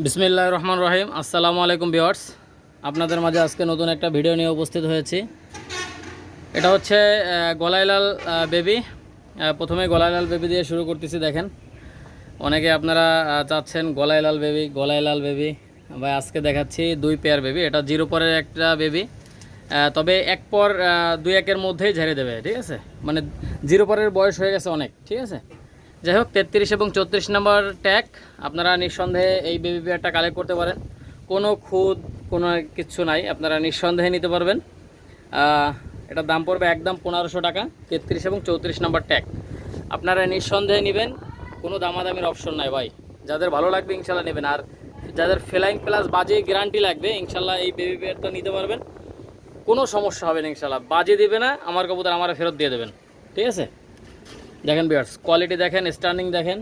বিসমিল্লাহ রহমান রহিম। আসসালামু আলাইকুম ভিওয়ার্স আপনাদের মাঝে আজকে নতুন একটা ভিডিও নিয়ে উপস্থিত হয়েছি। এটা হচ্ছে গলাইলাল বেবি। প্রথমে গলাইলাল বেবি দিয়ে শুরু করতেছি, দেখেন। অনেকে আপনারা চাচ্ছেন গলাইলাল বেবি গলাইলাল বেবি। ভাই, আজকে দেখাচ্ছি দুই পেয়ার বেবি। এটা জিরো পরের একটা বেবি। তবে এক পর দুই একের মধ্যেই ঝেড়ে দেবে, ঠিক আছে? মানে জিরো পরের বয়স হয়ে গেছে অনেক, ঠিক আছে? যাই হোক তেত্রিশ এবং চৌত্রিশ নম্বর ট্যাগ, আপনারা নিঃসন্দেহে এই বেবি পেয়ারটা কালেক্ট করতে পারেন। কোনো খুদ, কোনো কিচ্ছু নাই, আপনারা নিঃসন্দেহে নিতে পারবেন। এটার দাম পড়বে একদম পনেরোশো টাকা, তেত্রিশ এবং চৌত্রিশ নম্বর ট্যাগ। আপনারা নিঃসন্দেহে নেবেন, কোনো দামাদামির অপশন নাই ভাই। যাদের ভালো লাগবে, ইনশাল্লাহ নেবেন। আর যাদের ফ্লাইং প্লাস বাজে গ্যারান্টি লাগবে, ইনশাল্লাহ এই বেবি পেয়ারটা নিতে পারবেন। কোনো সমস্যা হবে না, ইনশাল্লাহ। বাজে দেবে না, আমার কবুতর আমার ফেরত দিয়ে দেবেন। ঠিক আছে? দেখেন বিয়ার্স কোয়ালিটি দেখেন স্ট্যান্ডিং দেখেন।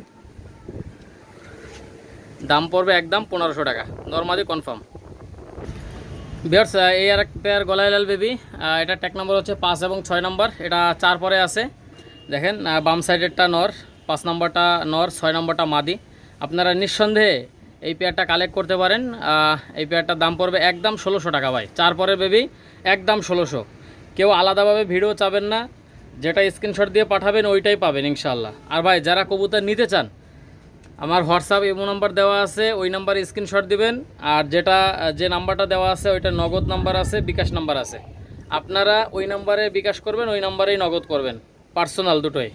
দাম পড়বে একদম পনেরোশো টাকা। নর্মালি কনফার্ম বিয়ার্স এই আর এক পেয়ার গলাইলাল বেবি এটা ট্যাক নম্বর হচ্ছে পাঁচ এবং ছয় নম্বর এটা চার পরে আছে। দেখেন বাম সাইডেরটা নর, পাঁচ নম্বরটা নর, ছয় নম্বরটা মাদি। আপনারা নিঃসন্দেহে এই পেয়ারটা কালেক্ট করতে পারেন। এই পেয়ারটার দাম পড়বে একদম ষোলোশো টাকা ভাই। চার পরের বেবি একদম ষোলোশো। কেউ আলাদাভাবে ভিডিও চাবেন না। যেটা স্ক্রিনশট দিয়ে পাঠাবেন, ওইটাই পাবেন ইনশাল্লাহ আর ভাই, যারা কবুতর নিতে চান, আমার হোয়াটসঅ্যাপ ইমো নাম্বার দেওয়া আছে, ওই নাম্বারে স্ক্রিনশট দিবেন। আর যেটা যে নাম্বারটা দেওয়া আছে, ওইটা নগদ নাম্বার আছে, বিকাশ নাম্বার আছে। আপনারা ওই নাম্বারে বিকাশ করবেন, ওই নাম্বারেই নগদ করবেন, পার্সোনাল দুটোই।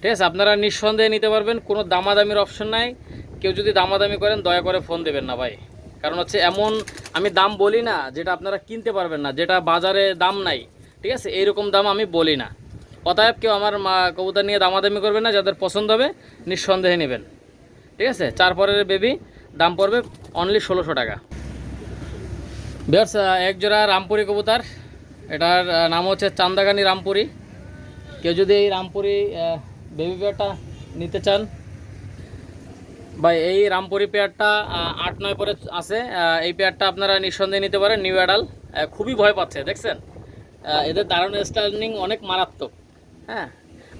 ঠিক আছে? আপনারা নিঃসন্দেহে নিতে পারবেন, কোনো দামাদামির অপশন নাই। কেউ যদি দামাদামি করেন, দয়া করে ফোন দেবেন না ভাই। কারণ হচ্ছে এমন, আমি দাম বলি না, যেটা আপনারা কিনতে পারবেন না, যেটা বাজারে দাম নাই। ঠিক আছে? এইরকম দাম আমি বলি না। অতএব কেউ আমার মা কবুতর নিয়ে দামাদামি করবেন না, যাদের পছন্দ হবে নিঃসন্দেহে নেবেন। ঠিক আছে? চার পরের বেবি দাম পড়বে অনলি ষোলোশো টাকা। বিয়ার্স এক জোড়া রামপুরি কবুতর। এটার নাম হচ্ছে চান্দাগানি রামপুরি। কেউ যদি এই রামপুরি বেবি পেয়ারটা নিতে চান বা এই রামপুরি পেয়ারটা আট, নয় পরে আছে এই পেয়ারটা আপনারা নিঃসন্দেহে নিতে পারেন নিউ অ্যাডাল খুবই ভয় পাচ্ছে, দেখছেন? এদের দারুণ স্টার্নিং অনেক মারাত্মক। হ্যাঁ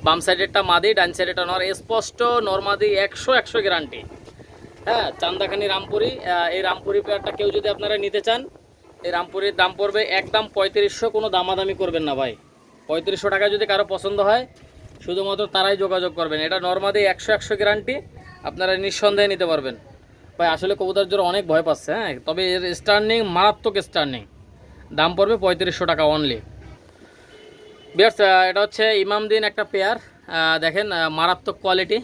বাম সাইডেরটা মাদি, ডান সাইডেরটা নর। স্পষ্ট নর্মাদি একশো একশো গ্যারান্টি। হ্যাঁ চান্দাখানি রামপুরি। এই রামপুরি পেয়ারটা কেউ যদি আপনারা নিতে চান, এই রামপুরির দাম পড়বে একদম পঁয়ত্রিশশো। কোনো দামাদামি করবেন না ভাই। পঁয়ত্রিশশো টাকা যদি কারও পছন্দ হয়, শুধুমাত্র তারাই যোগাযোগ করবেন। এটা নর্মাদি একশো একশো গ্যারান্টি। আপনারা নিঃসন্দেহে নিতে পারবেন। ভাই, আসলে কবুতর জোর অনেক ভয় পাচ্ছে হ্যাঁ? তবে এর স্টার্নিং মারাত্মক স্টার্নিং দাম পড়বে পঁয়ত্রিশশো টাকা অনলি বিয়ার্স এটা হচ্ছে ইমামদিন একটা পেয়ার দেখেন মারাত্মক কোয়ালিটি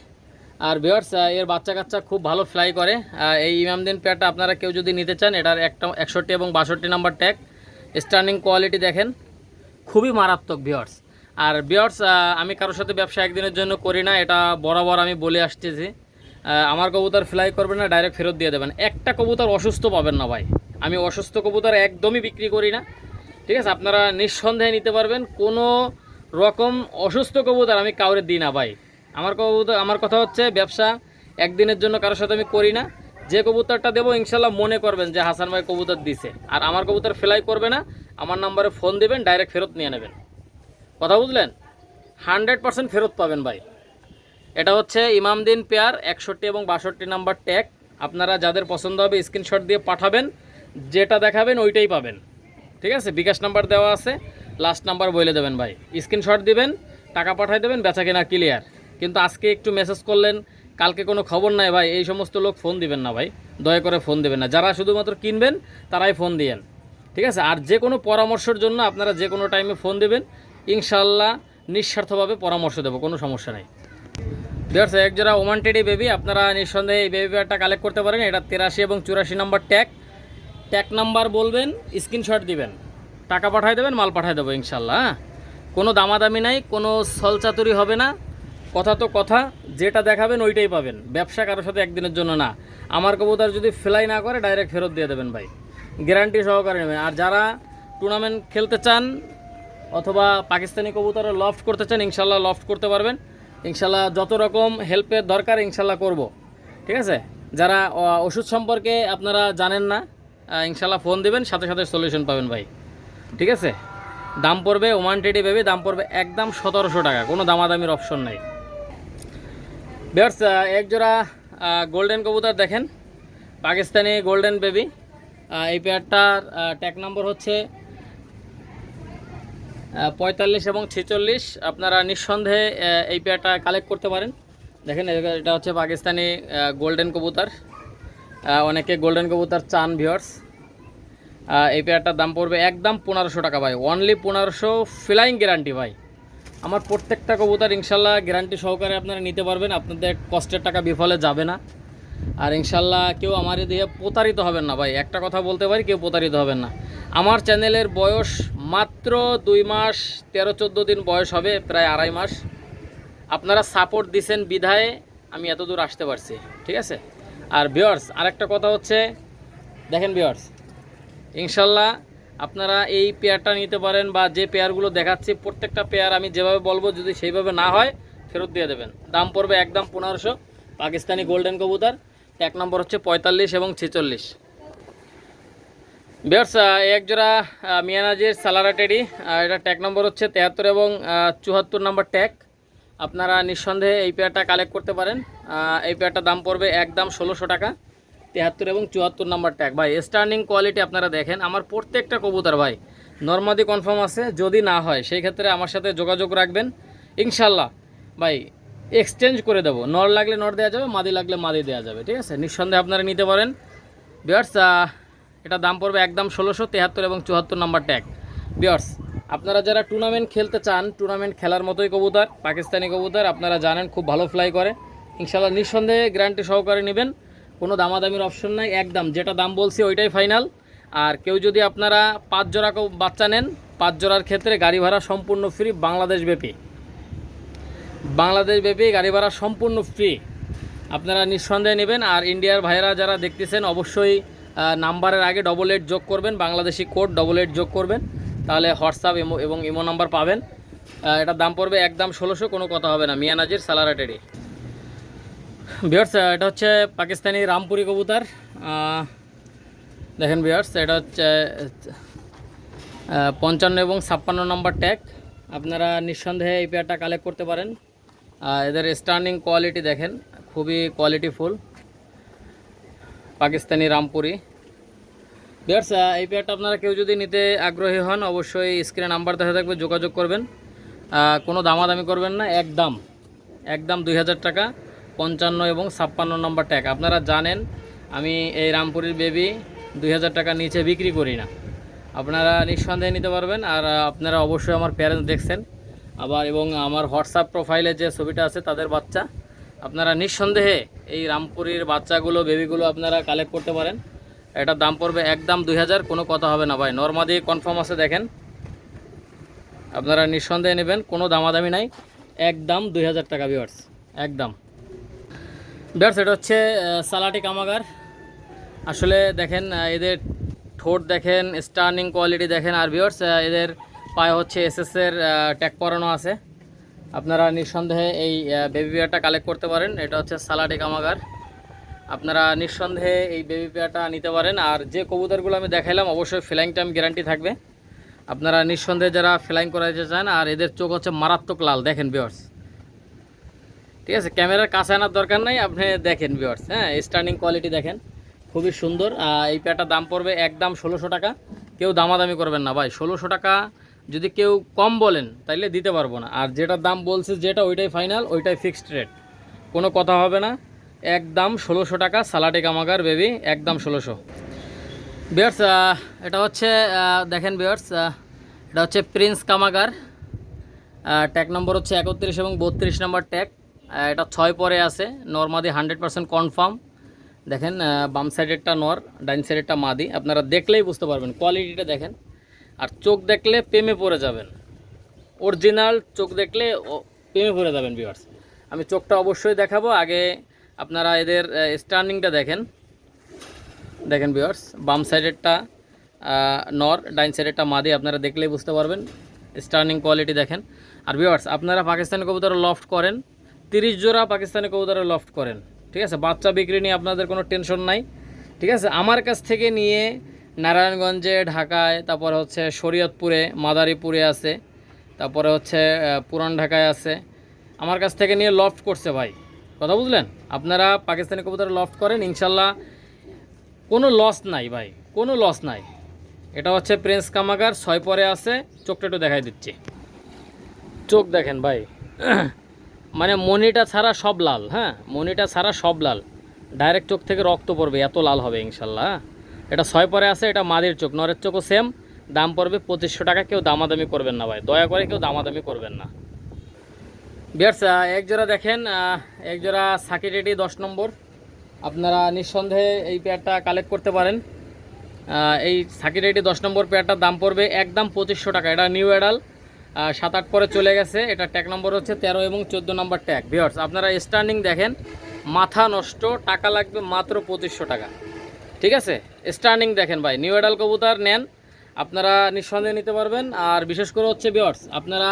আর বিয়ার্স এর বাচ্চা কাচ্চা খুব ভালো ফ্লাই করে। এই ইমামদিন পেয়ারটা আপনারা কেউ যদি নিতে চান, এটার একটা একষট্টি এবং বাষট্টি নাম্বার ট্যাগ স্টার্নিং কোয়ালিটি দেখেন। খুবই মারাত্মক বিয়ার্স আর বিয়ার্স আমি কারোর সাথে ব্যবসা একদিনের জন্য করি না, এটা বরাবর আমি বলে আসতেছি। আমার কবুতর ফ্লাই করবেন না ডাইরেক্ট ফেরত দিয়ে দেবেন। একটা কবুতর অসুস্থ পাবেন না ভাই। আমি অসুস্থ কবুতর একদমই বিক্রি করি না। ঠিক আছে? আপনারা নিঃসন্দেহে নিতে পারবেন। কোনো রকম অসুস্থ কবুতর আমি কাউরে দিই না ভাই। আমার কবুতর, আমার কথা হচ্ছে ব্যবসা, একদিনের জন্য কারোর সাথে আমি করি না। যে কবুতরটা দেবো, ইনশাল্লাহ মনে করবেন যে হাসান ভাই কবুতর দিছে। আর আমার কবুতর ফ্লাই করবে না, আমার নাম্বারে ফোন দেবেন, ডাইরেক্ট ফেরত নিয়ে নেবেন। কথা বুঝলেন? হান্ড্রেড পার্সেন্ট ফেরত পাবেন ভাই। এটা হচ্ছে ইমামদিন পেয়ার, একষট্টি এবং বাষট্টি নাম্বার ট্যাগ। আপনারা যাদের পছন্দ হবে স্ক্রিনশট দিয়ে পাঠাবেন। যেটা দেখাবেন, ওইটাই পাবেন। ঠিক আছে? বিকাশ নাম্বার দেওয়া আছে। লাস্ট নাম্বার বলে দেবেন ভাই। স্ক্রিনশট দিবেন, টাকা পাঠাই দেবেন বেচা কেনা ক্লিয়ার কিন্তু আজকে একটু মেসেজ করলেন, কালকে কোনো খবর নাই ভাই, এই সমস্ত লোক ফোন দিবেন না ভাই। দয়া করে ফোন দিবেন না। যারা শুধুমাত্র কিনবেন, তারাই ফোন দিয়েন। ঠিক আছে? আর যে কোনো পরামর্শের জন্য আপনারা যে কোনো টাইমে ফোন দেবেন ইনশাল্লাহ নিঃস্বার্থভাবে পরামর্শ দেবো, কোনো সমস্যা নেই। বিয়ার্স এক জোড়া ওমান টেডি বেবি আপনারা নিঃসন্দেহে এই বেবি কালেক্ট করতে পারেন। এটা তেরাশি এবং চুরাশি নম্বর ট্যাগ ট্যাগ নাম্বার বলবেন স্ক্রিনশট দিবেন। টাকা পাঠাই দেবেন, মাল পাঠাই দেবো ইনশাল্লাহ হ্যাঁ? কোনো দামাদামি নাই, কোনো সলচাতুরি হবে না। কথা তো কথা, যেটা দেখাবেন ওইটাই পাবেন। ব্যবসা কারোর সাথে একদিনের জন্য না। আমার কবুতর যদি ফ্লাই না করে ডাইরেক্ট ফেরত দিয়ে দেবেন ভাই। গ্যারান্টি সহকারে নেবেন। আর যারা টুর্নামেন্ট খেলতে চান, অথবা পাকিস্তানি কবুতরে লফট করতে চান, ইনশাল্লাহ লফট করতে পারবেন। ইনশাল্লাহ যত রকম হেল্পের দরকার, ইনশাল্লাহ করব। ঠিক আছে? যারা ওষুধ সম্পর্কে আপনারা জানেন না ইনশাল্লাহ ফোন দিবেন, সাথে সাথে সলিউশন পাবেন ভাই। ঠিক আছে? দাম পড়বে ওমান টেডি বেবি দাম পড়বে একদম সতেরোশো টাকা, কোনো দামাদামির অপশন নাই। বেয়ার্স এক জোড়া গোল্ডেন কবুতর দেখেন। পাকিস্তানি গোল্ডেন বেবি এই পেয়ারটার ট্যাগ নম্বর হচ্ছে পঁয়তাল্লিশ এবং ছেচল্লিশ। আপনারা নিঃসন্দেহে এই পেয়ারটা কালেক্ট করতে পারেন। দেখেন, এটা- হচ্ছে পাকিস্তানি গোল্ডেন কবুতর। অনেকে গোল্ডেন কবুতর চান ভিওর্স এই পেয়ারটার দাম পড়বে একদম পনেরোশো টাকা ভাই। অনলি পনেরোশো ফ্লাইং গ্যারান্টি ভাই। আমার প্রত্যেকটা কবুতর ইনশাল্লাহ গ্যারান্টি সহকারে আপনারা নিতে পারবেন। আপনাদের কষ্টের টাকা বিফলে যাবে না। আর ইনশাল্লাহ কেউ আমার দিয়ে প্রতারিত হবেন না ভাই। একটা কথা বলতে পারি, কেউ প্রতারিত হবেন না। আমার চ্যানেলের বয়স মাত্র দুই মাস, তেরো, চোদ্দ দিন বয়স হবে, প্রায় আড়াই মাস। আপনারা সাপোর্ট দিছেন বিধায় আমি এত দূর আসতে পারছি। ঠিক আছে? আর বিয়ার্স আরেকটা কথা হচ্ছে দেখেন বিয়ার্স ইনশাল্লাহ আপনারা এই পেয়ারটা নিতে পারেন বা যে পেয়ারগুলো দেখাচ্ছি প্রত্যেকটা পেয়ার আমি যেভাবে বলব যদি সেইভাবে না হয় ফেরত দিয়ে দেবেন। দাম পড়বে একদম পনেরোশো পাকিস্তানি গোল্ডেন কবুতর এক নম্বর হচ্ছে পঁয়তাল্লিশ এবং ছেচল্লিশ। বিয়ার্স এক জোড়া আহ, মিয়ানাজির সালারা টেডি এটা ট্যাগ নম্বর হচ্ছে তেহাত্তর এবং চুয়াত্তর নম্বর ট্যাগ আপনারা নিঃসন্দেহে এই পেয়ারটা কালেক্ট করতে পারেন। এই পেয়ারটার দাম পড়বে একদম ষোলোশো টাকা, তেহাত্তর এবং চুয়াত্তর নাম্বার ট্যাগ ভাই স্টার্নিং কোয়ালিটি আপনারা দেখেন। আমার প্রত্যেকটা কবুতর ভাই নর্মাদি কনফার্ম আছে, যদি না হয়, সেই ক্ষেত্রে আমার সাথে যোগাযোগ রাখবেন। ইনশাল্লাহ, ভাই এক্সচেঞ্জ করে দেবো। নর লাগলে নর দেওয়া যাবে, মাদি লাগলে মাদি দেওয়া যাবে, ঠিক আছে? নিঃসন্দেহে আপনারা নিতে পারেন। বিয়ার্স এটা দাম পড়বে একদম ষোলোশো তেহাত্তর এবং চুয়াত্তর নাম্বার ট্যাগ বিয়ার্স আপনারা যারা টুর্নামেন্ট খেলতে চান টুর্নামেন্ট খেলার মতোই কবুতর, পাকিস্তানি কবুতর, আপনারা জানেন খুব ভালো ফ্লাই করে। ইনশাল্লাহ নিঃসন্দেহে গ্যারান্টি সহকারে নেবেন। কোনো দামাদামির অপশন নাই, একদম যেটা দাম বলছি ওইটাই ফাইনাল আর কেউ যদি আপনারা পাঁচ জোড়া বাচ্চা নেন, পাঁচ জোড়ার ক্ষেত্রে গাড়ি ভাড়া সম্পূর্ণ ফ্রি বাংলাদেশ ব্যাপী। বাংলাদেশ ব্যাপী গাড়ি ভাড়া সম্পূর্ণ ফ্রি আপনারা নিঃসন্দেহে নেবেন। আর ইন্ডিয়ার ভাইয়েরা যারা দেখতেছেন, অবশ্যই নাম্বারের আগে ডবল এইট যোগ করবেন, বাংলাদেশি কোড ডবল এইট যোগ করবেন। তাহলে হোয়াটসঅ্যাপ এবং ইমো নাম্বার পাবেন। এটার দাম পড়বে একদম ষোলোশো, কোনো কথা হবে না। মিয়ানাজির সালারাটেডি বিয়ার্স এটা হচ্ছে পাকিস্তানি রামপুরি কবুতর। দেখেন বিয়ার্স এটা হচ্ছে পঞ্চান্ন এবং ছাপ্পান্ন নম্বর ট্যাগ আপনারা নিঃসন্দেহে এই পেয়ারটা কালেক্ট করতে পারেন। এদের স্টার্নিং কোয়ালিটি দেখেন, খুবই কোয়ালিটিফুল পাকিস্তানি রামপুরি। বিয়ার্স এই পেয়ারটা আপনারা কেউ যদি নিতে আগ্রহী হন, অবশ্যই স্ক্রিনে নাম্বার দেখা থাকবে, যোগাযোগ করবেন। কোনো দামাদামি করবেন না, একদম একদম দুই হাজার টাকা, পঞ্চান্ন এবং ছাপ্পান্ন নম্বর ট্যাগ আপনারা জানেন, আমি এই রামপুরির বেবি দুই হাজার টাকা নিচে বিক্রি করি না। আপনারা নিঃসন্দেহে নিতে পারবেন, আর আপনারা অবশ্যই আমার প্যারেন্টস দেখছেন। আবার, এবং আমার হোয়াটসঅ্যাপ প্রোফাইলে যে ছবিটা আছে, তাদের বাচ্চা, আপনারা নিঃসন্দেহে এই রামপুরির বাচ্চাগুলো বেবিগুলো আপনারা কালেক্ট করতে পারেন। এটার দাম পড়বে একদম দুই হাজার, কোনো কথা হবে না ভাই। নর্মাদি কনফার্ম আছে, দেখেন। আপনারা নিঃসন্দেহে নেবেন, কোনো দামাদামি নাই। একদম দুই হাজার টাকা বিয়ার্স একদম। বিয়ার্স এটা হচ্ছে সালাটি কামাগার। আসলে দেখেন এদের ঠোঁট দেখেন স্টার্নিং কোয়ালিটি দেখেন। আর বিয়ার্স এদের পায়ে হচ্ছে এসএসের ট্যাগ পরানো আছে। আপনারা নিঃসন্দেহে এই বেবি পেয়ারটা কালেক্ট করতে পারেন। এটা হচ্ছে সালাটি কামাগার। আপনারা নিঃসন্দেহে এই বেবি পেয়ারটা নিতে পারেন। আর যে কবুতরগুলো আমি দেখাইলাম, অবশ্যই ফ্লাইং টাইম গ্যারান্টি থাকবে। আপনারা নিঃসন্দেহে যারা ফ্লাইং করাইতে চান, আর এদের চোখ হচ্ছে মারাত্মক লাল, দেখেন বিয়ার্স ঠিক আছে, ক্যামেরার কাছে আনার দরকার নাই, আপনি দেখেন বিয়ার্স হ্যাঁ স্টার্নিং কোয়ালিটি দেখেন, খুবই সুন্দর। এই পেয়ারটার দাম পড়বে একদম ষোলোশো টাকা। কেউ দামাদামি করবেন না ভাই, ষোলোশো টাকা যদি কেউ কম বলেন, তাইলে দিতে পারব না। আর যেটার দাম বলছে যেটা, ওইটাই ফাইনাল ওইটাই ফিক্সড রেট কোনো কথা হবে না। একদম ষোলোশো টাকা সালাটে কামাগার বেবি একদম ষোলোশো। বিয়ার্স এটা হচ্ছে দেখেন বিয়ার্স এটা হচ্ছে প্রিন্স কামাগার। ট্যাগ নম্বর হচ্ছে একত্রিশ এবং বত্রিশ নম্বর ট্যাগ এটা ছয় পরে আছে নর্মাদি হান্ড্রেড পার্সেন্ট কনফার্ম দেখেন বাম সাইডেরটা নর ডাইন সাইডেরটা মাদি। আপনারা দেখলেই বুঝতে পারবেন কোয়ালিটিটা দেখেন। আর চোখ দেখলে প্রেমে পড়ে যাবেন। অরিজিনাল চোখ দেখলে প্রেমে পড়ে যাবেন ভিউয়ার্স আমি চোখটা অবশ্যই দেখাবো, আগে আপনারা এদের স্টার্নিংটা দেখেন। দেখেন ভিউয়ার্স বাম সাইডেরটা নর ডাইন সাইডেরটা মাদি, আপনারা দেখলেই বুঝতে পারবেন। স্টার্নিং কোয়ালিটি দেখেন। আর ভিউয়ার্স আপনারা পাকিস্তানি কবুতর লফট করেন, তিরিশ জোড়া পাকিস্তানি কবুতরে লফট করেন। ঠিক আছে? বাচ্চা বিক্রি নিয়ে আপনাদের কোনো টেনশন নাই। ঠিক আছে? আমার কাছ থেকে নিয়ে নারায়ণগঞ্জে, ঢাকায়, তারপরে হচ্ছে শরীয়তপুরে, মাদারীপুরে আছে, তারপরে হচ্ছে পুরান ঢাকায় আছে। আমার কাছ থেকে নিয়ে লফট করছে ভাই। কথা বুঝলেন? আপনারা পাকিস্তানি কবুতরে লফট করেন, ইনশাল্লাহ কোনো লস নাই ভাই, কোনো লস নাই। এটা হচ্ছে প্রিন্স কামাগার ছয় পরে আছে, চোখটা একটু দেখাই দিচ্ছি। চোখ দেখেন ভাই মানে মনিটা ছাড়া সব লাল হ্যাঁ? মনিটা ছাড়া সব লাল। ডাইরেক্ট চোখ থেকে রক্ত পড়বে, এত লাল হবে ইনশাল্লাহ হ্যাঁ? এটা ছয় পরে আছে, এটা মাদের চোখ, নরের চোখও সেম দাম পড়বে পঁচিশশো টাকা, কেউ দামাদামি করবেন না ভাই। দয়া করে কেউ দামাদামি করবেন না। বিয়ার্স এক জোড়া দেখেন এক জোড়া সাকি রেডি, দশ নম্বর। আপনারা নিঃসন্দেহে এই পেয়ারটা কালেক্ট করতে পারেন। এই সাকি রেডি, দশ নম্বর পেয়ারটার দাম পড়বে একদম পঁচিশশো টাকা। এটা নিউ অ্যাডাল সাত আট পরে চলে গেছে। এটা ট্যাগ নম্বর হচ্ছে তেরো এবং চোদ্দ নম্বর ট্যাগ ভিওর্স আপনারা স্ট্যান্ডিং দেখেন, মাথা নষ্ট, টাকা লাগবে মাত্র পঁচিশশো টাকা। ঠিক আছে? স্ট্যান্ডিং দেখেন ভাই নিউ এডাল কবুতর নেন। আপনারা নিঃসন্দেহে নিতে পারবেন। আর বিশেষ করে হচ্ছে বিয়ার্স আপনারা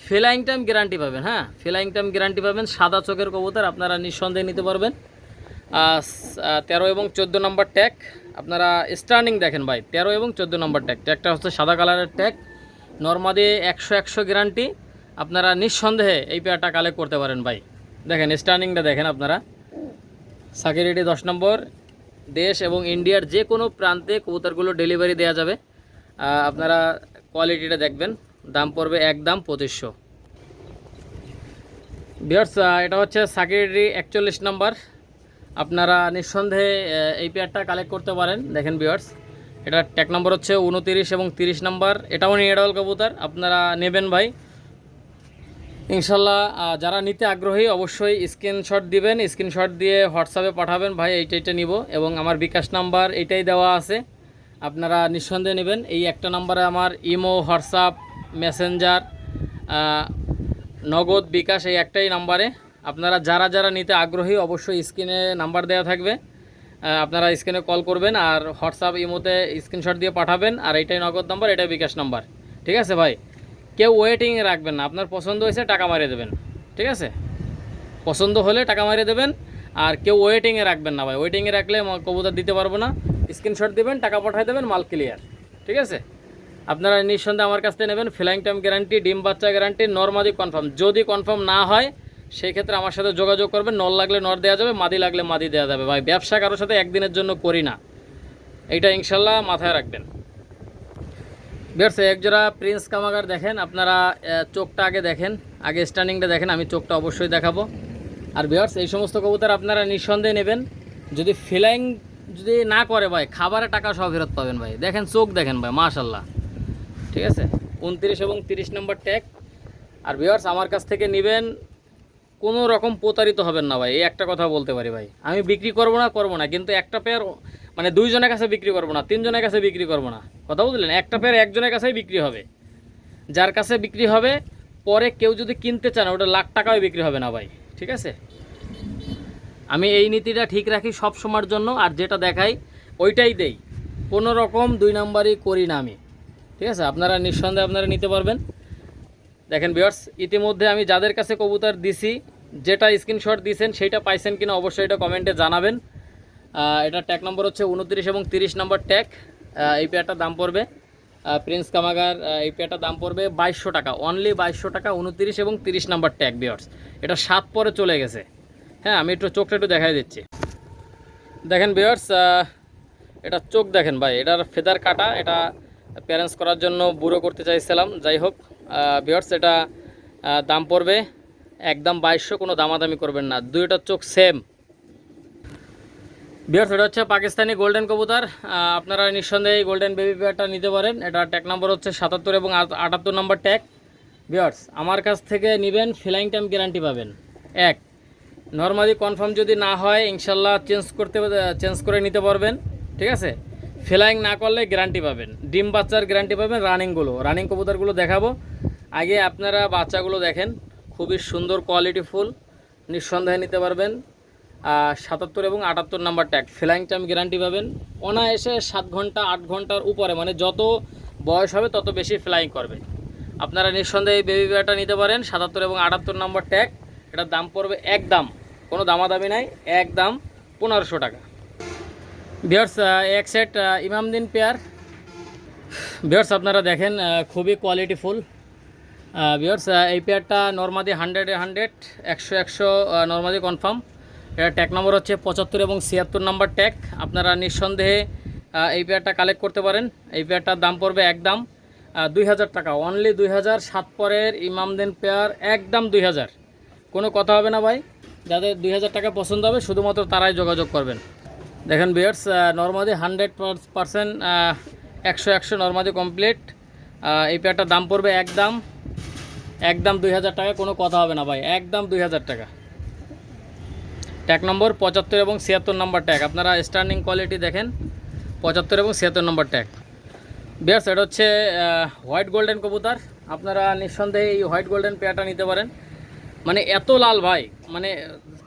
ফেলাইং টাইম গ্যারান্টি পাবেন হ্যাঁ? ফেলাইং টাইম গ্যারান্টি পাবেন, সাদা চোখের কবুতর আপনারা নিঃসন্দেহে নিতে পারবেন। তেরো এবং চোদ্দ নম্বর ট্যাগ, আপনারা স্টার্নিং দেখেন ভাই, তেরো এবং চোদ্দ নম্বর ট্যাগ। ট্যাগটা হচ্ছে সাদা কালারের ট্যাগ, নর্মাদে একশো একশো গ্যারান্টি, আপনারা নিঃসন্দেহে এই পেয়ারটা কালেক্ট করতে পারেন ভাই। দেখেন, স্টার্নিংটা দেখেন আপনারা। সাকিরিটি দশ নম্বর, দেশ এবং ইন্ডিয়ার যে কোনো প্রান্তে কবুতরগুলো ডেলিভারি দেওয়া যাবে। আপনারা কোয়ালিটিটা দেখবেন। পড়বে একদম পঁচিশশো। বিয়ার্স এটা হচ্ছে সাকিরি একচল্লিশ নম্বর। আপনারা নিঃসন্দেহে এই পেয়ারটা কালেক্ট করতে পারেন। দেখেন বিয়ার্স এটা ট্যাগ নম্বর হচ্ছে উনতিরিশ এবং তিরিশ নম্বর। এটাও নিয়ে এডাল কবুতর, আপনারা নেবেন ভাই। ইনশাল্লাহ যারা নিতে আগ্রহী, অবশ্যই স্ক্রিনশট দিবেন। স্ক্রিনশট দিয়ে হোয়াটসঅ্যাপে পাঠাবেন, ভাই এইটা এইটা নিব। এবং আমার বিকাশ নাম্বার এইটাই দেওয়া আছে। আপনারা নিঃসন্দেহে নেবেন। এই একটা নাম্বারে আমার ইমো হোয়াটসঅ্যাপ মেসেঞ্জার নগদ বিকাশ এই একটাই নাম্বারে আপনারা যারা যারা নিতে আগ্রহী অবশ্যই স্ক্রিনে নাম্বার দেওয়া থাকবে। আপনারা স্ক্রিনে কল করবেন আর হোয়াটসঅ্যাপ ইমোতে স্ক্রিনশট দিয়ে পাঠাবেন আর এইটাই নগদ নাম্বার এটাই বিকাশ নাম্বার ঠিক আছে ভাই? কেউ ওয়েটিংয়ে রাখবেন না। আপনার পছন্দ হয়েছে টাকা মারিয়ে দেবেন। ঠিক আছে? পছন্দ হলে টাকা মারিয়ে দেবেন আর কেউ ওয়েটিংয়ে রাখবেন না ভাই। ওয়েটিংয়ে রাখলে কবুতর দিতে পারব না। স্ক্রিনশট দেবেন, টাকা পাঠিয়ে দেবেন, মাল ক্লিয়ার ঠিক আছে? আপনারা নিঃসন্দেহে আমার কাছ থেকে নেবেন ফ্লাইং টাইম গ্যারান্টি, ডিম বাচ্চা গ্যারান্টি, নর্মাদি কনফার্ম যদি কনফার্ম না হয় সেই ক্ষেত্রে আমার সাথে যোগাযোগ করবেন। নল লাগলে নর দেওয়া যাবে, মাদি লাগলে মাদি দেওয়া যাবে। ভাই, ব্যবসা কারোর সাথে একদিনের জন্য করি না। এইটা ইনশাল্লাহ মাথায় রাখবেন। বিয়ার্স একজোড়া প্রিন্স কামাগার দেখেন। আপনারা চোখটা আগে দেখেন। আগে স্ট্যান্ডিংটা দেখেন। আমি চোখটা অবশ্যই দেখাবো। আর বিয়ার্স, এই সমস্ত কবুতর আপনারা নিঃসন্দেহে নেবেন। যদি ফিলাইং যদি না করে ভাই খাবারে টাকা সব ফেরত পাবেন ভাই। দেখেন, চোখ দেখেন ভাই, মাশাল্লাহ। ঠিক আছে? উনত্রিশ এবং তিরিশ নম্বর ট্যাগ আর বিয়ার্স আমার কাছ থেকে নেবেন, কোনো রকম প্রতারিত হবেন না ভাই, এই একটা কথা বলতে পারি ভাই। আমি বিক্রি করব না করব না, কিন্তু একটা পেয়ার মানে দুইজনের কাছে বিক্রি করব না, তিনজনের কাছে বিক্রি করব না। কথা বুঝলেন? একটা পেয়ার একজনের কাছেই বিক্রি হবে। যার কাছে বিক্রি হবে, পরে কেউ যদি কিনতে চান ওটা লাখ টাকায় বিক্রি হবে না ভাই, ঠিক আছে? আমি এই নীতিটা ঠিক রাখি সব সময়ের জন্য, আর যেটা দেখাই, ওইটাই দেই। কোনো রকম দুই নাম্বারই করি না আমি। ঠিক আছে? আপনারা নিঃসন্দেহে আপনারা নিতে পারবেন। দেখেন বিয়ার্স ইতিমধ্যে আমি যাদের কাছে কবুতর দিছি, যেটা স্ক্রিনশট দিয়েছেন সেইটা পাইছেন কিনা অবশ্যই এটা কমেন্টে জানাবেন। এটা ট্যাগ নম্বর হচ্ছে উনত্রিশ এবং তিরিশ নম্বর ট্যাগ এই পেয়ারটার দাম পড়বে প্রিন্স কামাগার এই পেয়ারটার দাম পড়বে বাইশশো টাকা। অনলি বাইশশো টাকা উনত্রিশ এবং তিরিশ নম্বর ট্যাগ বিয়ার্স এটা সাত পরে চলে গেছে। হ্যাঁ আমি একটু চোখটা একটু দেখাই দিচ্ছি। দেখেন বিয়ার্স এটা চোখ দেখেন ভাই, এটার ফেদার কাটা, এটা প্যারেন্টস করার জন্য বুড়ো করতে চাইছিলাম। যাই হোক বিয়ার্স এটা দাম পড়বে। একদম বাইশশো, কোনো দামাদামি করবেন না। দুইটার চোখ সেম বিয়ার্স এটা হচ্ছে পাকিস্তানি গোল্ডেন কবুতর। আপনারা নিঃসন্দেহে গোল্ডেন বেবি পেয়ারটা নিতে পারেন। এটা ট্যাগ নাম্বার হচ্ছে সাতাত্তর এবং আটাত্তর নম্বর ট্যাগ বিয়ার্স আমার কাছ থেকে নেবেন ফিলাইং টাইম গ্যারান্টি পাবেন। এক নর্মালি কনফার্ম যদি না হয়, ইনশাল্লাহ চেঞ্জ করতে চেঞ্জ করে নিতে পারবেন। ঠিক আছে? ফ্লাইং না করলে গ্যারান্টি পাবেন। ডিম বাচ্চার গ্যারান্টি পাবেন রানিংগুলো রানিং কবুতরগুলো দেখাবো। আগে আপনারা বাচ্চাগুলো দেখেন, খুবই সুন্দর কোয়ালিটি ফুল, নিঃসন্দেহে নিতে পারবেন। সাতাত্তর এবং আটাত্তর number tag flying time guarantee পাবেন। অনায়াসে সাত ঘণ্টা, আট ঘণ্টার উপরে মানে যত বয়স হবে, তত বেশি ফ্লাইং করবে। আপনারা নিঃসন্দেহে বেবি বিয়ারটা নিতে পারেন, সাতাত্তর এবং আটাত্তর নম্বর ট্যাগ এটার দাম পড়বে এক দাম কোনো দামাদামি নাই এক দাম পনেরোশো টাকা। বিয়ার্স এক সেট ইমামদিন পেয়ার। বিয়ার্স আপনারা দেখেন খুবই কোয়ালিটিফুল বিয়ার্স এই পেয়ারটা নর্মাদি হান্ড্রেডে হান্ড্রেড একশো একশো নর্মাদি কনফার্ম এটা ট্যাগ নম্বর হচ্ছে পঁচাত্তর এবং ছিয়াত্তর নম্বর ট্যাগ আপনারা নিঃসন্দেহে এই পেয়ারটা কালেক্ট করতে পারেন। এই পেয়ারটার দাম পড়বে একদম দুই হাজার টাকা। অনলি দুই হাজার, সাত পরের ইমামদেন পেয়ার একদম দুই হাজার। কোনো কথা হবে না ভাই। যাদের দুই হাজার টাকা পছন্দ হবে, শুধুমাত্র তারাই যোগাযোগ করবেন। দেখেন বিয়ার্স নর্মাদি হান্ড্রেড পারসেন্ট একশো একশো নর্মাদি কমপ্লিট এই পেয়ারটার দাম পড়বে একদম একদম দুই হাজার টাকা, কোনো কথা হবে না ভাই, একদম দুই হাজার টাকা। ট্যাগ নম্বর পঁচাত্তর এবং ছিয়াত্তর নম্বর ট্যাগ আপনারা স্টার্নিং কোয়ালিটি দেখেন, পঁচাত্তর এবং ছিয়াত্তর নম্বর ট্যাগ বিয়ার্স এটা হচ্ছে হোয়াইট গোল্ডেন কবুতর। আপনারা নিঃসন্দেহে এই হোয়াইট গোল্ডেন পেয়ারটা নিতে পারেন। মানে এত লাল ভাই মানে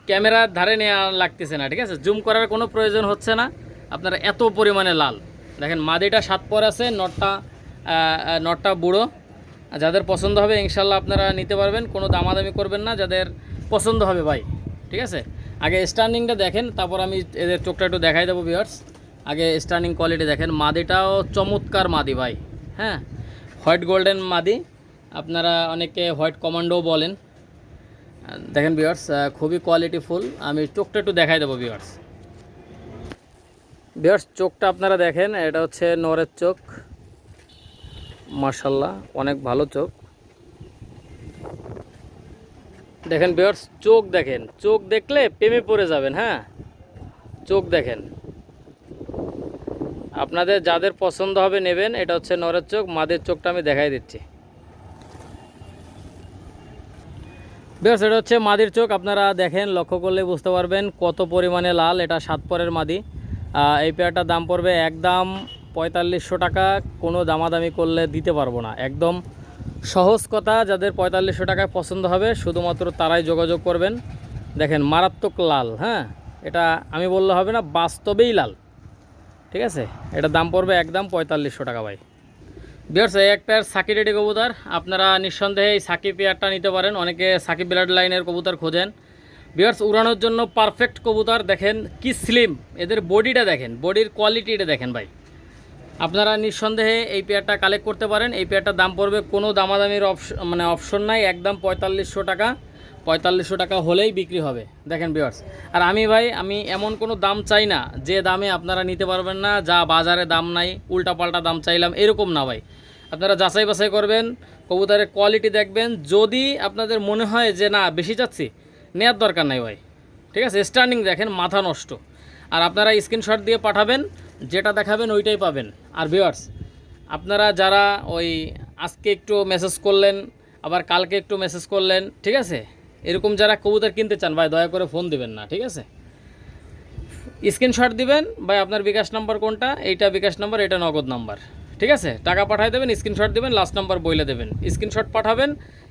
ক্যামেরার ধারে নেওয়া লাগতেছে না, ঠিক আছে? জুম করার কোনো প্রয়োজন হচ্ছে না। আপনারা এত পরিমাণে লাল। দেখেন, মাদিটা সাত পর আছে, নটটা নটটা বুড়ো। যাদের পছন্দ হবে, ইনশাল্লাহ আপনারা নিতে পারবেন, কোনো দামাদামি করবেন না, যাদের পছন্দ হবে ভাই, ঠিক আছে? আগে স্টার্নিংটা দেখেন, তারপর আমি এদের চোখটা একটু দেখাই দেবো ভিউয়ার্স আগে স্টার্নিং কোয়ালিটি দেখেন, মাদিটাও চমৎকার মাদি ভাই হ্যাঁ? হোয়াইট গোল্ডেন মাদি। আপনারা অনেকে হোয়াইট কমান্ডোও বলেন। দেখেন ভিউয়ার্স খুবই কোয়ালিটিফুল আমি চোখটা একটু দেখাই দেবো ভিউয়ার্স ভিউয়ার্স চোখটা আপনারা দেখেন, এটা হচ্ছে নরের চোখ। মার্শাল্লাহ অনেক ভালো চোখ। দেখেন ভিউয়ার্স চোখ দেখেন। চোখ দেখলে প্রেমে পড়ে যাবেন হ্যাঁ? চোখ দেখেন। আপনাদের যাদের পছন্দ হবে, নেবেন। এটা হচ্ছে নরের চোখ, মাদের চোখটা আমি দেখাই দিচ্ছি। বেশ, এটা হচ্ছে মাদির চোখ। আপনারা দেখেন, লক্ষ্য করলে বুঝতে পারবেন কত পরিমাণে লাল। এটা সাত পরের মাদি। এই পেয়ারটার দাম পড়বে একদম পঁয়তাল্লিশশো টাকা। কোনো দামাদামি করলে দিতে পারব না। একদম সহজ কথা, যাদের পঁয়তাল্লিশশো টাকায় পছন্দ হবে, শুধুমাত্র তারাই যোগাযোগ করবেন। দেখেন, মারাত্মক লাল হ্যাঁ? এটা আমি বললে হবে না, বাস্তবেই লাল। ঠিক আছে? এটার দাম পড়বে একদম পঁয়তাল্লিশশো টাকা ভাই। বিয়ার্স এই এক পেয়ার সাকি রেডি কবুতর। আপনারা নিঃসন্দেহে এই সাকি পেয়ারটা নিতে পারেন। অনেকে সাকি ব্লাড লাইনের কবুতর খোঁজেন। বিয়ার্স উড়ানোর জন্য পারফেক্ট কবুতর। দেখেন কি স্লিম এদের বডিটা দেখেন। বডির কোয়ালিটিটা দেখেন ভাই। আপনারা নিঃসন্দেহে এই পেয়ারটা কালেক্ট করতে পারেন। এই পেয়ারটার দাম পড়বে কোনো দামাদামির অপশ মানে অপশন নাই। একদম পঁয়তাল্লিশশো টাকা। পঁয়তাল্লিশশো টাকা হলেই বিক্রি হবে। দেখেন বিয়ার্স আর আমি ভাই, আমি এমন কোনো দাম চাই না, যে দামে আপনারা নিতে পারবেন না, যা বাজারে দাম নাই, উল্টাপাল্টা দাম চাইলাম, এরকম না ভাই। আপনারা যাচাই বাছাই করবেন, কবুতরের কোয়ালিটি দেখবেন, যদি আপনাদের মনে হয় যে না, বেশি চাচ্ছি নেওয়ার দরকার নাই ভাই। ঠিক আছে? স্টার্নিং দেখেন, মাথা নষ্ট। আর আপনারা স্ক্রিনশট দিয়ে পাঠাবেন, যেটা দেখাবেন ওইটাই পাবেন। আর ভিউয়ার্স আপনারা যারা ওই আজকে একটু মেসেজ করলেন, আবার কালকে একটু মেসেজ করলেন, ঠিক আছে? এরকম যারা কবুতর কিনতে চান, ভাই, দয়া করে ফোন দিবেন না, ঠিক আছে? স্ক্রিনশট দিবেন, ভাই, আপনার বিকাশ নাম্বার কোনটা? এইটা বিকাশ নাম্বার, এটা নগদ নাম্বার, ঠিক আছে? টাকা পাঠাই দেবেন স্ক্রিনশট দিবেন লাস্ট নাম্বার বইলে দেবেন। স্ক্রিনশট পাঠাবেন,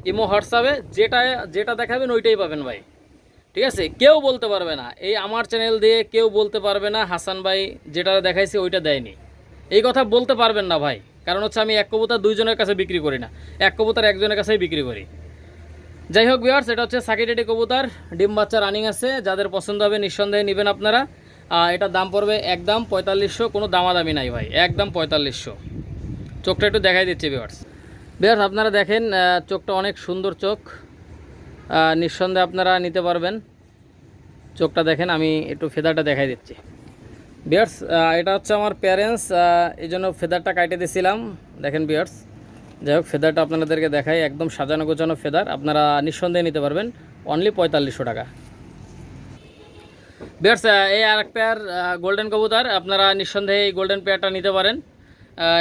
ইমো হোয়াটসঅ্যাপে যেটা যেটা দেখাবেন, ওইটাই পাবেন, ভাই। ঠিক আছে? কেউ বলতে পারবে না। এই আমার চ্যানেল দিয়ে কেউ বলতে পারবে না, হাসান ভাই যেটা দেখাইছে, ওইটা দেয়নি। এই কথা বলতে পারবেন না, ভাই। কারণ হচ্ছে আমি এক কবুতর দুইজনের কাছে বিক্রি করি না। এক কবুতর একজনের কাছেই বিক্রি করি। যাই হোক বিয়ার্স এটা হচ্ছে সাকিটেটি কবুতার। ডিম বাচ্চা রানিং আছে, যাদের পছন্দ হবে নিঃসন্দেহে নেবেন আপনারা। এটার দাম পড়বে একদম পঁয়তাল্লিশশো, কোনো দামাদামি নাই ভাই, একদম পঁয়তাল্লিশশো। চোখটা একটু দেখাই দিচ্ছি বিয়ার্স বিয়ার্স আপনারা দেখেন চোখটা অনেক সুন্দর চোখ। নিঃসন্দেহে আপনারা নিতে পারবেন। চোখটা দেখেন, আমি একটু ফেদারটা দেখাই দিচ্ছি। বিয়ার্স এটা হচ্ছে আমার প্যারেন্টস এই জন্য ফেদারটা কাটে দিয়েছিলাম দেখেন বিয়ার্স যাই হোক, ফেদারটা আপনাদেরকে দেখাই, একদম সাজানো গোছানো ফেদার। আপনারা নিঃসন্দেহে নিতে পারবেন। অনলি পঁয়তাল্লিশশো টাকা। বিয়ার্স এই আর এক পেয়ার গোল্ডেন কবুতর। আপনারা নিঃসন্দেহে এই গোল্ডেন পেয়ারটা নিতে পারেন।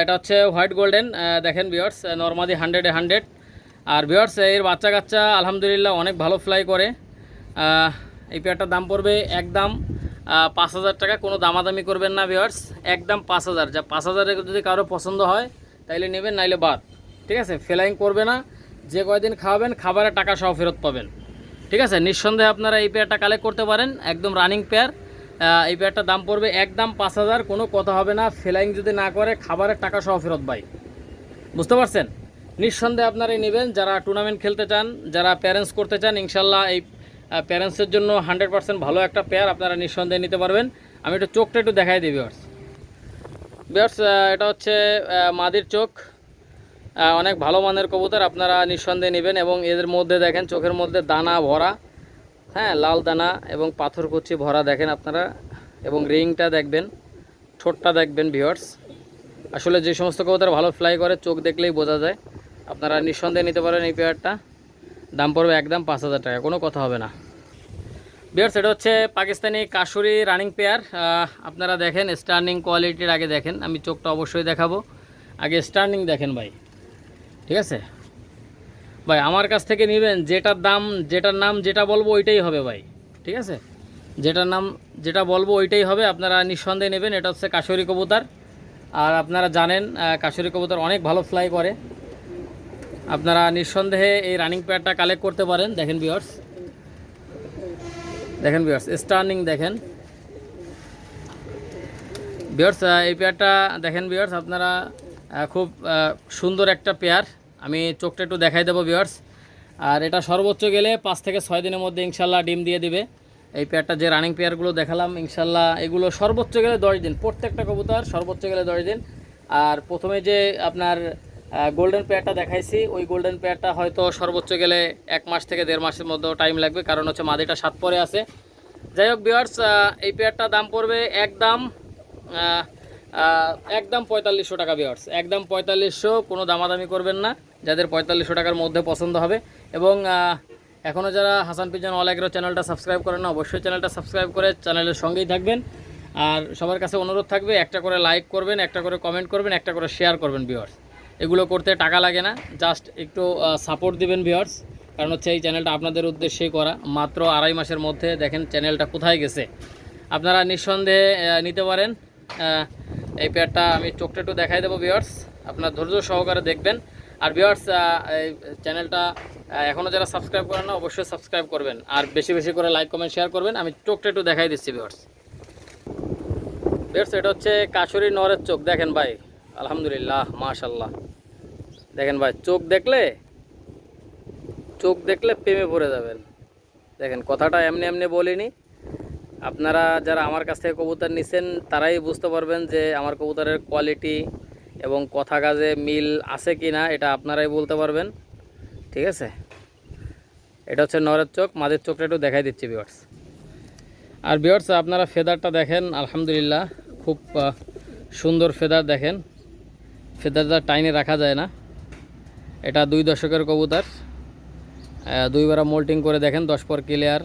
এটা হচ্ছে হোয়াইট গোল্ডেন দেখেন বিয়ার্স নর্মালি হান্ড্রেডে হান্ড্রেড আর বিয়ার্স এর বাচ্চা কাচ্চা, আলহামদুলিল্লাহ, অনেক ভালো ফ্লাই করে। এই পেয়ারটার দাম পড়বে একদম পাঁচ হাজার টাকা। কোনো দামাদামি করবেন না বিয়ার্স একদম পাঁচ হাজার। যা পাঁচ হাজারে যদি কারও পছন্দ হয়, তাইলে নেবেন, নাইলে বাদ। ঠিক আছে? ফেলাইং করবে না। যে কয়দিন খাওয়াবেন, খাবারের টাকা সহ ফেরত পাবেন। ঠিক আছে? নিঃসন্দেহে আপনারা এই পেয়ারটা কালেক্ট করতে পারেন। একদম রানিং পেয়ার এই পেয়ারটার দাম পড়বে একদম পাঁচ হাজার। কোনো কথা হবে না। ফেলাইং যদি না করে, খাবারের টাকা সহ ফেরত ভাই। বুঝতে পারছেন? নিঃসন্দেহে আপনারাই নেবেন। যারা টুর্নামেন্ট খেলতে চান, যারা প্যারেন্টস করতে চান, ইনশাল্লাহ এই প্যারেন্টসের জন্য হান্ড্রেড পার্সেন্ট ভালো একটা পেয়ার আপনারা নিঃসন্দেহে নিতে পারবেন। আমি একটু চোখটা একটু দেখাই দিই বিয়ার্স বিয়ার্স এটা হচ্ছে মাদির চোখ। অনেক ভালো মানের কবুতর আপনারা নিঃসন্দেহে নেবেন এবং এদের মধ্যে দেখেন, চোখের মধ্যে দানা ভরা হ্যাঁ লাল দানা এবং পাথর কুচি ভরা দেখেন আপনারা, এবং রিংটা দেখবেন, ঠোঁটটা দেখবেন ভিওর্স আসলে যে সমস্ত কবুতর ভালো ফ্লাই করে, চোখ দেখলেই বোঝা যায়। আপনারা নিঃসন্দেহে নিতে পারেন এই পেয়ারটা দাম পড়বে একদম পাঁচ হাজার টাকা, কোনো কথা হবে না। বিয়ার্স এটা হচ্ছে পাকিস্তানি কাশুরি রানিং পেয়ার আপনারা দেখেন স্টার্নিং কোয়ালিটির আগে দেখেন, আমি চোখটা অবশ্যই দেখাবো। আগে স্টার্নিং দেখেন ভাই। ঠিক আছে? ভাই, আমার কাছ থেকে নেবেন, যেটার দাম, যেটার নাম যেটা বলব ওইটাই হবে ভাই, ঠিক আছে? যেটার নাম যেটা বলব ওইটাই হবে, আপনারা নিঃসন্দেহে নেবেন, এটা হচ্ছে কাশুরি কবুতর। আর আপনারা জানেন কাশুরি কবুতর অনেক ভালো ফ্লাই করে। আপনারা নিঃসন্দেহে এই রানিং প্যাডটা কালেক্ট করতে পারেন, দেখেন বিয়ার্স দেখেন বিয়ার্স স্টার্নিং দেখেন। বিয়ার্স এই প্যাডটা দেখেন বিয়ার্স আপনারা খুব সুন্দর একটা পেয়ার আমি চোখটা একটু দেখাই দেবো বিয়ার্স আর এটা সর্বোচ্চ গেলে পাঁচ থেকে ছয় দিনের মধ্যে ইনশাল্লাহ ডিম দিয়ে দিবে। এই পেয়ারটা যে রানিং পেয়ারগুলো দেখালাম ইনশাল্লাহ এগুলো সর্বোচ্চ গেলে দশ দিন। প্রত্যেকটা কবুতর সর্বোচ্চ গেলে দশ দিন। আর প্রথমে যে আপনার গোল্ডেন পেয়ারটা দেখাইছি ওই গোল্ডেন পেয়ারটা হয়তো সর্বোচ্চ গেলে এক মাস থেকে দেড় মাসের মধ্যে টাইম লাগবে কারণ হচ্ছে মাদিটা সাত পরে আছে। যাই হোক বিয়ার্স এই পেয়ারটা দাম পড়বে একদম আহ, আহ, একদম পঁয়তাল্লিশশো টাকা বিয়ার্স একদম পঁয়তাল্লিশশো, কোনো দামাদামি করবেন না, যাদের পঁয়তাল্লিশশো টাকার মধ্যে পছন্দ হবে। এবং এখনও যারা হাসান পিজন অল এগ্রো চ্যানেলটা সাবস্ক্রাইব করেন না, অবশ্যই চ্যানেলটা সাবস্ক্রাইব করে চ্যানেলের সঙ্গেই থাকবেন। আর সবার কাছে অনুরোধ থাকবে, একটা করে লাইক করবেন, একটা করে কমেন্ট করবেন, একটা করে শেয়ার করবেন ভিউয়ার্স এগুলো করতে টাকা লাগে না জাস্ট একটু সাপোর্ট দিবেন ভিউয়ার্স কারণ হচ্ছে এই চ্যানেলটা আপনাদের উদ্দেশ্যেই করা। মাত্র আড়াই মাসের মধ্যে দেখেন চ্যানেলটা কোথায় গেছে। আপনারা নিঃসন্দেহে নিতে পারেন। এই পেয়ারটা আমি চোখটা একটু দেখাই দেবো ভিউয়ার্স আপনার ধৈর্য সহকারে দেখবেন। আর ভিউয়ার্স এই চ্যানেলটা এখনও যারা সাবস্ক্রাইব করেন না, অবশ্যই সাবস্ক্রাইব করবেন। আর বেশি বেশি করে লাইক কমেন্ট শেয়ার করবেন। আমি চোখটা একটু দেখাই দিচ্ছি ভিউয়ার্স ভিউয়ার্স এটা হচ্ছে কাশুরি নরের চোখ। দেখেন ভাই, আলহামদুলিল্লাহ মাশাল্লাহ দেখেন ভাই, চোখ দেখলে চোখ দেখলে প্রেমে পড়ে যাবেন। দেখেন, কথাটা এমনি এমনি বলিনি। আপনারা যারা আমার কাছ থেকে কবুতর নিছেন, তারাই বুঝতে পারবেন যে আমার কবুতরের কোয়ালিটি এবং কথা কাজে মিল আছে কি না এটা আপনারাই বলতে পারবেন। ঠিক আছে? এটা হচ্ছে নরের চোখ মাদের চোখটা একটু দেখাই দিচ্ছি বিয়ার্স আর বিয়ার্স আপনারা ফেদারটা দেখেন, আলহামদুলিল্লাহ, খুব সুন্দর ফেদার দেখেন। ফেদারটা টাইনে রাখা যায় না। এটা দুই দশকের কবুতর। দুইবার মোল্টিং করে দেখেন, দশ পর ক্লিয়ার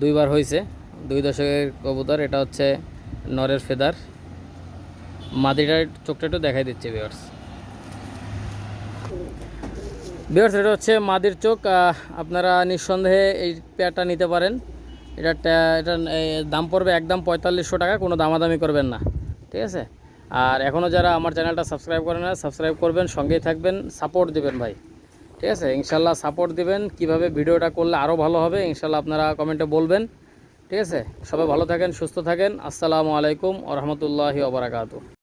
দুইবার হয়েছে দুই দশকের কবুতর, এটা হচ্ছে নরের ফেদার। মাদিটার চোখটা একটু দেখাই দিচ্ছে বিয়ার্স বিয়ার্স এটা হচ্ছে মাদির চোখ। আপনারা নিঃসন্দেহে এই পেয়ারটা নিতে পারেন। এটা এটা দাম পড়বে একদম পঁয়তাল্লিশশো টাকা, কোনো দামাদামি করবেন না। ঠিক আছে? আর এখনও যারা আমার চ্যানেলটা সাবস্ক্রাইব করেন না সাবস্ক্রাইব করবেন, সঙ্গেই থাকবেন সাপোর্ট দিবেন ভাই। ঠিক আছে? ইনশাল্লাহ সাপোর্ট দিবেন। কীভাবে ভিডিওটা করলে আরও ভালো হবে, ইনশাল্লাহ আপনারা কমেন্টে বলবেন। ঠিক আছে? সবাই ভালো থাকেন সুস্থ থাকেন। আসসালামু আলাইকুম ওরহমতুল্লাহি ওবরাকাতু